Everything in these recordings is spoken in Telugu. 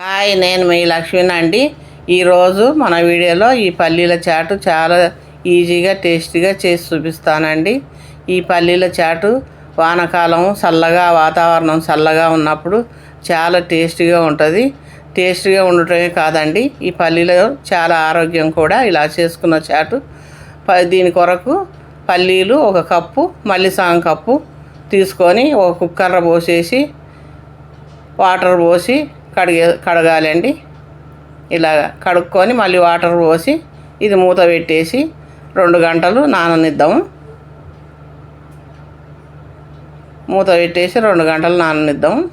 హాయ్ నేను మీ లక్ష్మీని అండి. ఈరోజు మన వీడియోలో ఈ పల్లీల చాటు చాలా ఈజీగా టేస్టీగా చేసి చూపిస్తానండి. ఈ పల్లీల చాటు వానకాలం చల్లగా వాతావరణం చల్లగా ఉన్నప్పుడు చాలా టేస్టీగా ఉంటుంది. టేస్టీగా ఉండటమే కాదండి ఈ పల్లీలో చాలా ఆరోగ్యం కూడా ఇలా చేసుకున్న చాటు. ప- దీని కొరకు పల్లీలు ఒక కప్పు మళ్ళీ సగం కప్పు తీసుకొని ఒక కుక్కర్లో పోసేసి వాటర్ పోసి కడిగే కడగాలండి. ఇలా కడుక్కొని మళ్ళీ వాటర్ పోసి ఇది మూత పెట్టేసి రెండు గంటలు నాననిద్దాము. మూత పెట్టేసి రెండు గంటలు నాననిద్దాము.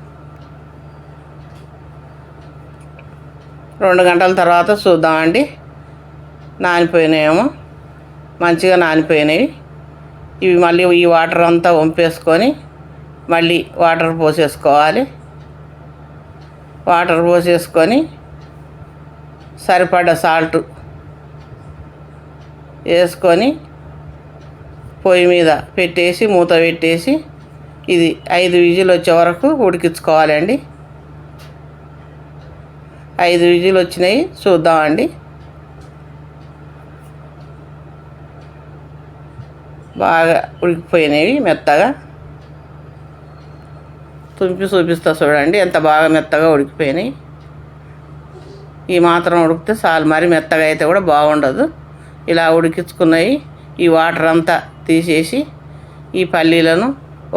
రెండు గంటల తర్వాత చూద్దామండి. నానిపోయినాయేమో. మంచిగా నానిపోయినాయి. ఇవి మళ్ళీ ఈ వాటర్ అంతా వంపేసుకొని మళ్ళీ వాటర్ పోసేసుకోవాలి. వాటర్ పోసేసుకొని సరిపడ సాల్ట్ వేసుకొని పొయ్యి మీద పెట్టేసి మూత పెట్టేసి ఇది ఐదు విజిల్ వచ్చే వరకు ఉడికించుకోవాలండి. ఐదు విజిల్ వచ్చినాయి చూద్దామండి. బాగా ఉడికిపోయినవి మెత్తగా. తుంపి చూపిస్తా చూడండి. ఎంత బాగా మెత్తగా ఉడికిపోయినాయి. ఈ మాత్రం ఉడికితే చాలు. మరి మెత్తగా అయితే కూడా బాగుండదు. ఇలా ఉడికించుకున్నవి ఈ వాటర్ అంతా తీసేసి ఈ పల్లీలను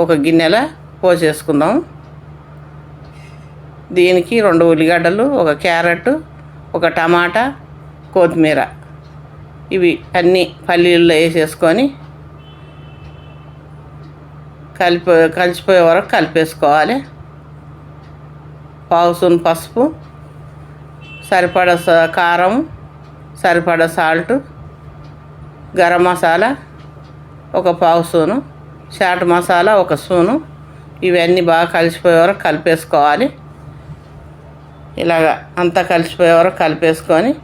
ఒక గిన్నెలో పోసేసుకుందాం. దీనికి రెండు ఉల్లిగడ్డలు ఒక క్యారెట్ ఒక టమాటా కొత్తిమీర. ఇవి అన్నీ పల్లీల్లో వేసేసుకొని కలిపి కలిసిపోయే వరకు కలిపేసుకోవాలి. పావు పసుపు సరిపడ స- కారం సరిపడ సాల్ట్ గరం మసాలా ఒక పావు సూను చాట్ మసాలా ఒక సూను ఇవన్నీ బాగా కలిసిపోయే వరకు కలిపేసుకోవాలి. ఇలాగా అంతా కలిసిపోయే వరకు కలిపేసుకొని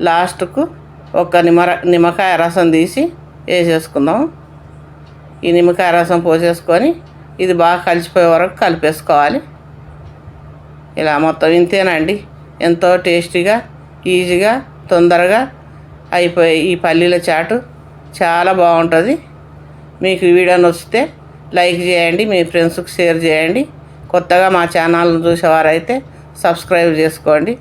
లాస్ట్కు ఒక నిమ్మర నిమ్మకాయ రసం తీసి వేసేసుకుందాం. ఈ నిమ్మకాయ రసం పోసేసుకొని ఇది బాగా కలిసిపోయే వరకు కలిపేసుకోవాలి. ఇలా మొత్తం ఇంతేనండి. ఎంతో టేస్టీగా ఈజీగా తొందరగా అయిపోయి ఈ పల్లీల చాటు చాలా బాగుంటుంది. మీకు వీడియో నచ్చితే లైక్ చేయండి మీ ఫ్రెండ్స్కి షేర్ చేయండి. కొత్తగా మా ఛానల్ను చూసేవారైతే సబ్స్క్రైబ్ చేసుకోండి.